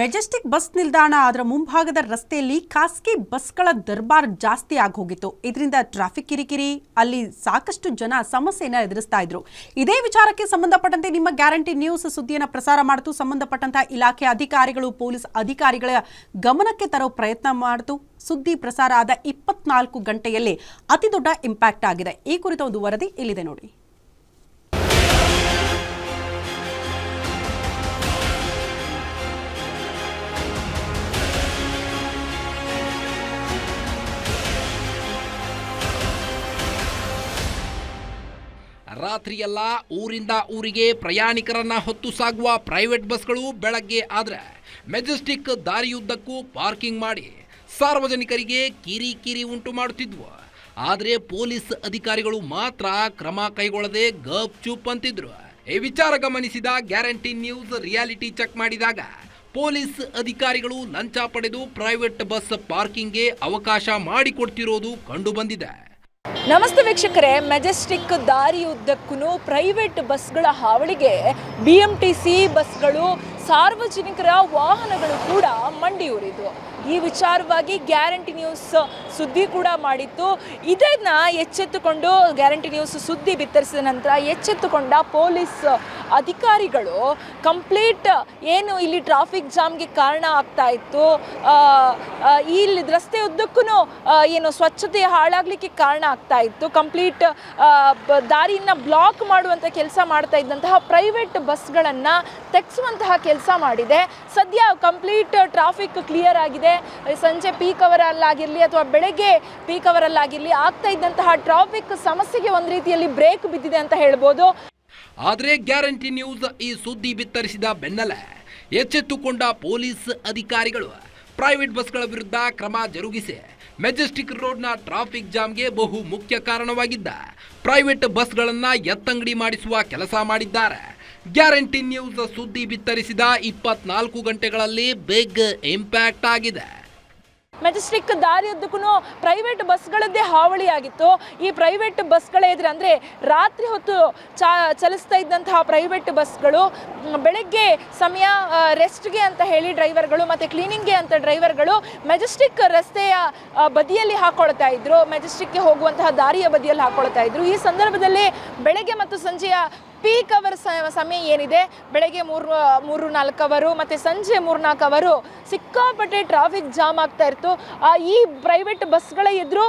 Majestic bus ನಿಲ್ದಾಣ ಅದರ ಮುಂಭಾಗದ ರಸ್ತೆಯಲ್ಲಿ ಖಾಸಗಿ ಬಸ್ಗಳ ದರ್ಬಾರ್ ಜಾಸ್ತಿ ಆಗೋಗಿತ್ತು. ಇದರಿಂದ ಟ್ರಾಫಿಕ್ ಕಿರಿಕಿರಿ, ಅಲ್ಲಿ ಸಾಕಷ್ಟು ಜನ ಸಮಸ್ಯೆಯನ್ನು ಎದುರಿಸ್ತಾ ಇದ್ರು. ಇದೇ ವಿಚಾರಕ್ಕೆ ಸಂಬಂಧಪಟ್ಟಂತೆ ನಿಮ್ಮ ಗ್ಯಾರಂಟಿ ನ್ಯೂಸ್ ಸುದ್ದಿಯನ್ನು ಪ್ರಸಾರ ಮಾಡಿತು. ಸಂಬಂಧಪಟ್ಟಂತಹ ಇಲಾಖೆ ಅಧಿಕಾರಿಗಳು, ಪೊಲೀಸ್ ಅಧಿಕಾರಿಗಳ ಗಮನಕ್ಕೆ ತರೋ ಪ್ರಯತ್ನ ಮಾಡಿತು. ಸುದ್ದಿ ಪ್ರಸಾರ ಆದ ಇಪ್ಪತ್ನಾಲ್ಕು ಗಂಟೆಯಲ್ಲಿ ಅತಿ ದೊಡ್ಡ ಇಂಪ್ಯಾಕ್ಟ್ ಆಗಿದೆ. ಈ ಕುರಿತ ಒಂದು ವರದಿ ಇಲ್ಲಿದೆ ನೋಡಿ. ರಾತ್ರಿಯೆಲ್ಲ ಊರಿಂದ ಊರಿಗೆ ಪ್ರಯಾಣಿಕರನ್ನ ಹೊತ್ತು ಸಾಗುವ ಪ್ರೈವೇಟ್ ಬಸ್ಗಳು ಬೆಳಗ್ಗೆ ಆದ್ರೆ ಮೆಜೆಸ್ಟಿಕ್ ದಾರಿಯುದ್ದಕ್ಕೂ ಪಾರ್ಕಿಂಗ್ ಮಾಡಿ ಸಾರ್ವಜನಿಕರಿಗೆ ಕಿರಿ ಕಿರಿ ಉಂಟು ಮಾಡುತ್ತಿದ್ವು. ಆದರೆ ಪೊಲೀಸ್ ಅಧಿಕಾರಿಗಳು ಮಾತ್ರ ಕ್ರಮ ಕೈಗೊಳ್ಳದೆ ಗಪ್ ಚೂಪ್ ಅಂತಿದ್ರು. ಈ ವಿಚಾರ ಗಮನಿಸಿದ ಗ್ಯಾರಂಟಿ ನ್ಯೂಸ್ ರಿಯಾಲಿಟಿ ಚೆಕ್ ಮಾಡಿದಾಗ ಪೊಲೀಸ್ ಅಧಿಕಾರಿಗಳು ಲಂಚ ಪಡೆದು ಪ್ರೈವೇಟ್ ಬಸ್ ಪಾರ್ಕಿಂಗ್ಗೆ ಅವಕಾಶ ಮಾಡಿಕೊಡ್ತಿರೋದು ಕಂಡು ಬಂದಿದೆ. ನಮಸ್ತೆ ವೀಕ್ಷಕರೇ ಮೆಜೆಸ್ಟಿಕ್ ದಾರಿಯುದ್ದಕ್ಕೂ ಪ್ರೈವೇಟ್ ಬಸ್ಗಳ ಹಾವಳಿಗೆ ಬಿ ಎಂ ಟಿ ಸಿ ಬಸ್ಗಳು ಸಾರ್ವಜನಿಕರ ವಾಹನಗಳು ಕೂಡ ಮಂಡಿಯೂರಿದ್ವು ಈ ವಿಚಾರವಾಗಿ ಗ್ಯಾರಂಟಿ ನ್ಯೂಸ್ ಸುದ್ದಿ ಕೂಡ ಮಾಡಿತ್ತು. ಇದನ್ನು ಎಚ್ಚೆತ್ತುಕೊಂಡು ಗ್ಯಾರಂಟಿ ನ್ಯೂಸ್ ಸುದ್ದಿ ಬಿತ್ತರಿಸಿದ ನಂತರ ಎಚ್ಚೆತ್ತುಕೊಂಡ ಪೊಲೀಸ್ ಅಧಿಕಾರಿಗಳು ಕಂಪ್ಲೀಟ್ ಏನು ಇಲ್ಲಿ ಟ್ರಾಫಿಕ್ ಜಾಮ್ಗೆ ಕಾರಣ ಆಗ್ತಾ ಇತ್ತು. ಇಲ್ಲಿ ರಸ್ತೆ ಉದ್ದಕ್ಕೂ ಏನು ಸ್ವಚ್ಛತೆ ಹಾಳಾಗಲಿಕ್ಕೆ ಕಾರಣ ಆಗ್ತಾ ಇತ್ತು. ಕಂಪ್ಲೀಟ್ ದಾರಿಯನ್ನು ಬ್ಲಾಕ್ ಮಾಡುವಂಥ ಕೆಲಸ ಮಾಡ್ತಾ ಇದ್ದಂತಹ ಪ್ರೈವೇಟ್ ಬಸ್ಗಳನ್ನು ತೆಗೆಸುವಂತಹ ಕೆಲಸ ಮಾಡಿದೆ. ಸದ್ಯ ಕಂಪ್ಲೀಟ್ ಟ್ರಾಫಿಕ್ ಕ್ಲಿಯರ್ ಆಗಿದೆ. ಸಂಜೆ ಪೀಕ್ ಅವರಲ್ಲಾಗಿರಲಿ ಅಥವಾ ಬೆಳಗ್ಗೆ ಪೀಕ್ ಅವರಲ್ಲಾಗಿರಲಿ ಆಗ್ತಾ ಇದ್ದಂತಹ ಟ್ರಾಫಿಕ್ ಸಮಸ್ಯೆಗೆ ಒಂದು ರೀತಿಯಲ್ಲಿ ಬ್ರೇಕ್ ಬಿದ್ದಿದೆ ಅಂತ ಹೇಳ್ಬೋದು. ಆದರೆ ಗ್ಯಾರಂಟಿ ನ್ಯೂಸ್ ಈ ಸುದ್ದಿ ಬಿತ್ತರಿಸಿದ ಬೆನ್ನಲ್ಲೇ ಎಚ್ಚೆತ್ತುಕೊಂಡ ಪೊಲೀಸ್ ಅಧಿಕಾರಿಗಳು ಪ್ರೈವೇಟ್ ಬಸ್ಗಳ ವಿರುದ್ಧ ಕ್ರಮ ಜರುಗಿಸಿ ಮೆಜೆಸ್ಟಿಕ್ ರೋಡ್ನ ಟ್ರಾಫಿಕ್ ಜಾಮ್ಗೆ ಬಹು ಮುಖ್ಯ ಕಾರಣವಾಗಿದ್ದ ಪ್ರೈವೇಟ್ ಬಸ್ಗಳನ್ನು ಎತ್ತಂಗಡಿ ಮಾಡಿಸುವ ಕೆಲಸ ಮಾಡಿದ್ದಾರೆ. ಗ್ಯಾರಂಟಿ ನ್ಯೂಸ್ ಸುದ್ದಿ ಬಿತ್ತರಿಸಿದ ಇಪ್ಪತ್ನಾಲ್ಕು ಗಂಟೆಗಳಲ್ಲಿ ಬಿಗ್ ಇಂಪ್ಯಾಕ್ಟ್ ಆಗಿದೆ. ಮೆಜೆಸ್ಟಿಕ್ ದಾರಿಯುದ್ದಕ್ಕೂ ಪ್ರೈವೇಟ್ ಬಸ್ಗಳದ್ದೇ ಹಾವಳಿಯಾಗಿತ್ತು. ಈ ಪ್ರೈವೇಟ್ ಬಸ್ಗಳೇ ಎದುರು ಅಂದರೆ ರಾತ್ರಿ ಹೊತ್ತು ಚಾ ಚಲಿಸ್ತಾ ಇದ್ದಂತಹ ಪ್ರೈವೇಟ್ ಬಸ್ಗಳು ಬೆಳಗ್ಗೆ ಸಮಯ ರೆಸ್ಟ್ಗೆ ಅಂತ ಹೇಳಿ ಡ್ರೈವರ್ಗಳು ಮತ್ತು ಕ್ಲೀನಿಂಗ್ಗೆ ಅಂತ ಡ್ರೈವರ್ಗಳು ಮೆಜೆಸ್ಟಿಕ್ ರಸ್ತೆಯ ಬದಿಯಲ್ಲಿ ಹಾಕೊಳ್ತಾ ಇದ್ರು. ಮೆಜೆಸ್ಟಿಕ್ಗೆ ಹೋಗುವಂತಹ ದಾರಿಯ ಬದಿಯಲ್ಲಿ ಹಾಕೊಳ್ತಾ ಇದ್ರು. ಈ ಸಂದರ್ಭದಲ್ಲಿ ಬೆಳಗ್ಗೆ ಮತ್ತು ಸಂಜೆಯ ಪೀಕ್ ಅವರ್ ಸಮಯ ಏನಿದೆ? ಬೆಳಗ್ಗೆ ಮೂರು ಮೂರು ನಾಲ್ಕು ಅವರು ಮತ್ತು ಸಂಜೆ ಮೂರು ನಾಲ್ಕು ಅವರು ಸಿಕ್ಕಾಪಟ್ಟೆ ಟ್ರಾಫಿಕ್ ಜಾಮ್ ಆಗ್ತಾ ಇತ್ತು ಆ, ಈ ಪ್ರೈವೇಟ್ ಬಸ್ಗಳ ಎದುರು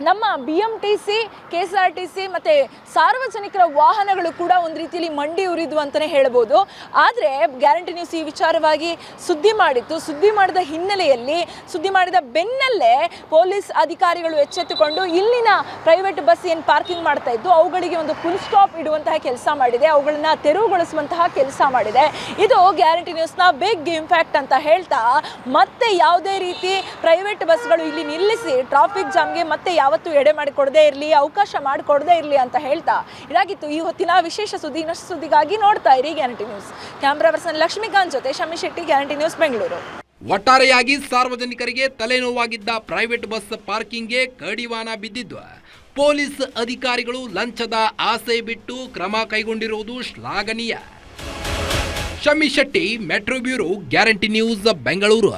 ನಮ್ಮ B M T C K S R T C ಮತ್ತು ಸಾರ್ವಜನಿಕರ ವಾಹನಗಳು ಕೂಡ ಒಂದು ರೀತಿಯಲ್ಲಿ ಮಂಡಿ ಉರಿದು ಅಂತಲೇ ಹೇಳ್ಬೋದು. ಆದರೆ ಗ್ಯಾರಂಟಿ ನ್ಯೂಸ್ ಈ ವಿಚಾರವಾಗಿ ಸುದ್ದಿ ಮಾಡಿತ್ತು. ಸುದ್ದಿ ಮಾಡಿದ ಹಿನ್ನೆಲೆಯಲ್ಲಿ, ಸುದ್ದಿ ಮಾಡಿದ ಬೆನ್ನಲ್ಲೇ ಪೊಲೀಸ್ ಅಧಿಕಾರಿಗಳು ಎಚ್ಚೆತ್ತುಕೊಂಡು ಇಲ್ಲಿನ ಪ್ರೈವೇಟ್ ಬಸ್ ಏನು ಪಾರ್ಕಿಂಗ್ ಮಾಡ್ತಾ ಇದ್ದು, ಅವುಗಳಿಗೆ ಒಂದು ಫುಲ್ ಸ್ಟಾಪ್ ಇಡುವಂತಹ ಕೆಲಸ ಮಾಡಿದೆ. ಅವುಗಳನ್ನ ತೆರವುಗೊಳಿಸುವಂತಹ ಕೆಲಸ ಮಾಡಿದೆ. ಇದು ಗ್ಯಾರಂಟಿ ನ್ಯೂಸ್ನ ಬಿಗ್ ಇಂಪ್ಯಾಕ್ಟ್ ಅಂತ ಹೇಳ್ತಾ, ಮತ್ತೆ ಯಾವುದೇ ರೀತಿ ಪ್ರೈವೇಟ್ ಬಸ್ಗಳು ಇಲ್ಲಿ ನಿಲ್ಲಿಸಿ ಟ್ರಾಫಿಕ್ ಜಾಮ್ಗೆ ಮತ್ತೆ ಯಾವತ್ತೂ ಎಡೆ ಮಾಡಿಕೊಡದೇ ಇರಲಿ, ಅವಕಾಶ ಮಾಡಿಕೊಡದೇ ಇರಲಿ ಅಂತ ಹೇಳ್ತಾ ಇದಾಗಿತ್ತು ಈ ಹೊತ್ತಿನ ವಿಶೇಷ ಸುದ್ದಿ ಇನ್ನಷ್ಟು ಸುದ್ದಿಗಾಗಿ ನೋಡ್ತಾ ಇರಿ guarantee news. Camera person Lakshmikanth ಜೊತೆ ಶಮಿ ಶೆಟ್ಟಿ, ಗ್ಯಾರಂಟಿ ನ್ಯೂಸ್ ಬೆಂಗಳೂರು. ಒಟ್ಟಾರೆಯಾಗಿ ಸಾರ್ವಜನಿಕರಿಗೆ ತಲೆನೋವಾಗಿದ್ದ ಪ್ರೈವೇಟ್ ಬಸ್ ಪಾರ್ಕಿಂಗ್ಗೆ ಕಡಿವಾಣ ಬಿದ್ದಿದ್ದು, ಪೊಲೀಸ್ ಅಧಿಕಾರಿಗಳು ಲಂಚದ ಆಸೆ ಬಿಟ್ಟು ಕ್ರಮ ಕೈಗೊಂಡಿರುವುದು ಶ್ಲಾಘನೀಯ. Shami Shetty, metro bureau, guarantee news, Bengaluru.